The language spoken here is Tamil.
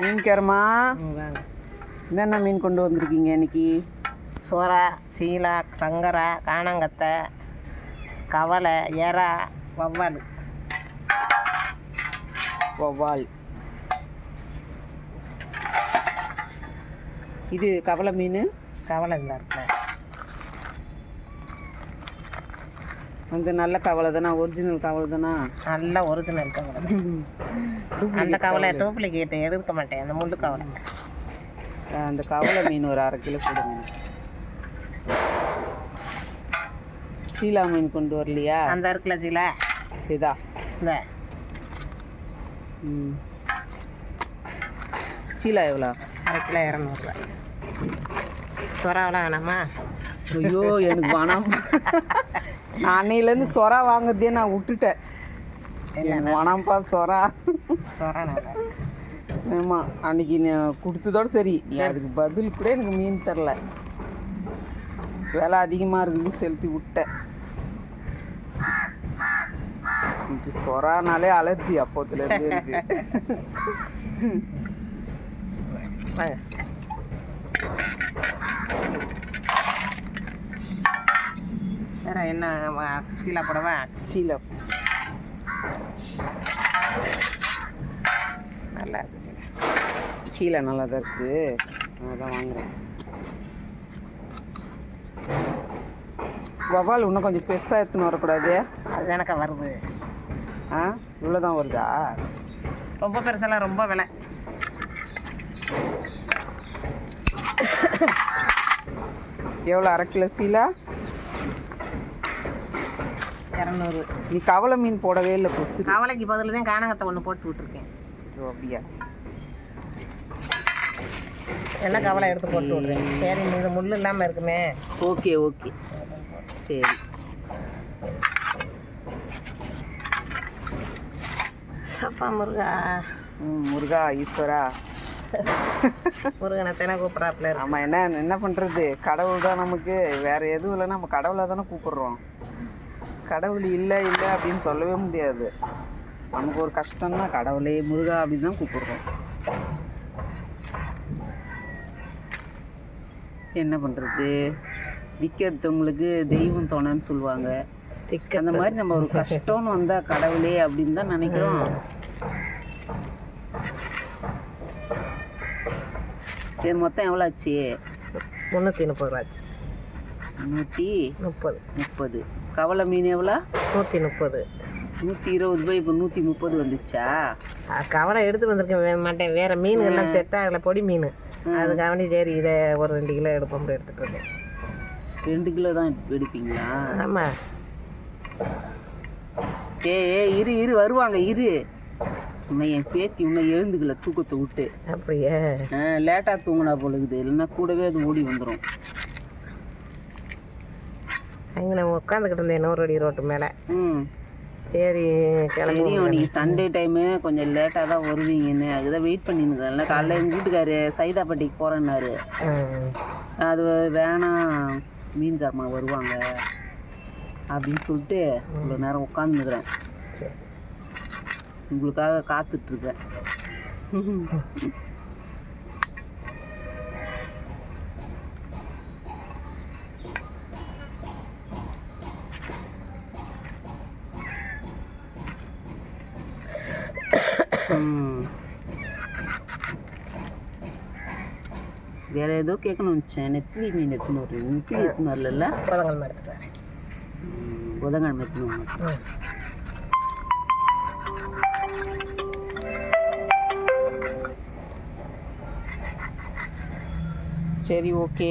மீன்காரம்மா என்னென்ன மீன் கொண்டு வந்திருக்கீங்க இன்னைக்கு? சோறா சீலா சங்கரா காணாங்கத்தை கவலை எறா வவ்வால். வவ்வால். இது கவலை மீன்? கவலை இந்த இருக்குல்ல வந்து நல்ல கவலை தானே ஒரிஜினல் கவலை தானே நல்ல ஒரிஜினல் கவலை. அந்த கவலை டூப்ளிகேட் எடுக்க மாட்டேன். அந்த முள்ளு கவலை. அந்த கவலை மீன் ஒரு அரை கிலோ கொடுங்க. சீலா மீன் கொண்டு வரலையா? அந்த இருக்குல்ல சீலா? இதா. இந்த. ம். சீலா எவ்வளோ? அரை கிலோ இரநூறுவா சொராவெல்லாம் வேணாமா? ஐயோ எனக்கு வேணாம் நான் அன்னையிலேருந்து சொரா வாங்குறதே நான் விட்டுட்டேன். வேணாம்ப்பா சொரா. ஆமாம் அன்னைக்கு கொடுத்ததோட சரி. நீ அதுக்கு பதில் கூட எனக்கு மீன் தரல. விலை அதிகமாக இருக்குதுன்னு சொல்லிட்டு விட்டேன். எனக்கு சொரானாலே அலர்ஜி அப்போத்துலேருந்து இருக்கு வாங்க. வேற என்ன சீலா போடவா? சீலா. நல்லா இருக்கு சீலா. சீலை நல்லா தான் இருக்குது அதான் வாங்குறேன். வவால் இன்னும் கொஞ்சம் பெருசாக எடுத்துன்னு வரக்கூடாது. அது எனக்கா வருது. ஆ? இவ்வளோ தான் வருதா? ரொம்ப பெருசெல்லாம் ரொம்ப விலை. எவ்வளோ அரை கிலோ சீலா? இரநூறு நீ கவலை மீன் போடவே இல்லை கொசு. கவலைக்கு பதில் தான் காணாங்கத்தை ஒன்று போட்டு விட்டுருக்கேன். ஐயோ, அப்படியா? என்ன கவலை எடுத்து போட்டு விட்றேன்? சரி இந்த முள் இல்லாமல் இருக்குமே. Okay okay. சரி. சப்பா முருகா. ம் முருகா ஈஸ்வரா. முருகனை தானே கூப்பிட்றாப்புல ஆமாம் என்ன என்ன பண்ணுறது கடவுள் தான் நமக்கு. வேறு எதுவும் இல்லை நம்ம கடவுளை தானே கூப்பிடுறோம். கடவுள் இல்லை இல்லை அப்படின்னு சொல்லவே முடியாது. நமக்கு ஒரு கஷ்டம்னா கடவுளே முருகா அப்படின்னு தான் கூப்பிடுறோம். என்ன பண்ணுறது விற்கிறவங்களுக்கு தெய்வம் தோணன்னு சொல்லுவாங்க. அந்த மாதிரி நம்ம ஒரு கஷ்டம்னு வந்தால் கடவுளே அப்படின்னு தான் நினைக்கிறோம். சரி மொத்தம் எவ்வளோ ஆச்சு? முந்நூற்றி முப்பது ரூபாச்சு நூற்றி முப்பது. முப்பது. கவலை மீன் எவ்வளோ? நூற்றி முப்பது. நூற்றி இருபது ரூபாய் இப்போ நூற்றி முப்பது வந்துச்சா? கவலை எடுத்து வந்திருக்கேன் வே- மாட்டேன். வேற மீன்கள்லாம் செட் ஆகலை பொடி மீன். அதுக்காண்டி சரி இதை ஒரு ரெண்டு கிலோ எடுப்போம் எடுத்துட்டு வந்தேன் ரெண்டு கிலோ தான் எடுப்பீங்களா? ஆமாம் ஏ ஏ இரு இரு வருவாங்க இரு. உன்னை என் பேத்தி உன்னை எழுந்துக்கல தூக்கத்தை விட்டு. அப்படியே? லேட்டாக தூங்கினா பொழுது இல்லைன்னா கூடவே அது ஓடி வந்துடும் அங்கே நான் உட்காந்துக்கிட்டு இருந்தேன் நூறு அடி ரோட்டு மேலே. ம். சரி கிளம்பி நீங்கள் சண்டே டைமு கொஞ்சம் லேட்டாக தான் வருவீங்கன்னு. அதுதான் வெயிட் பண்ணிருந்தேன். காலைல எங்கள் வீட்டுக்காரு சைதாப்பட்டிக்கு போகிறேன்னாரு அது வேணாம் மீன்காரமா வருவாங்க அப்படின்னு சொல்லிட்டு இவ்வளோ நேரம் உட்காந்துருக்குறேன் சரி. உங்களுக்காக காத்துட்ருக்கேன் வேற ஏதோ கேட்கணும்னு நினச்சேன். நெத்திலி மீன் எடுத்துன்னு வரல நெத்திலி எடுத்துன்னு வரல புதன்கிழமை எடுத்துட்டு ம் சரி ஓகே.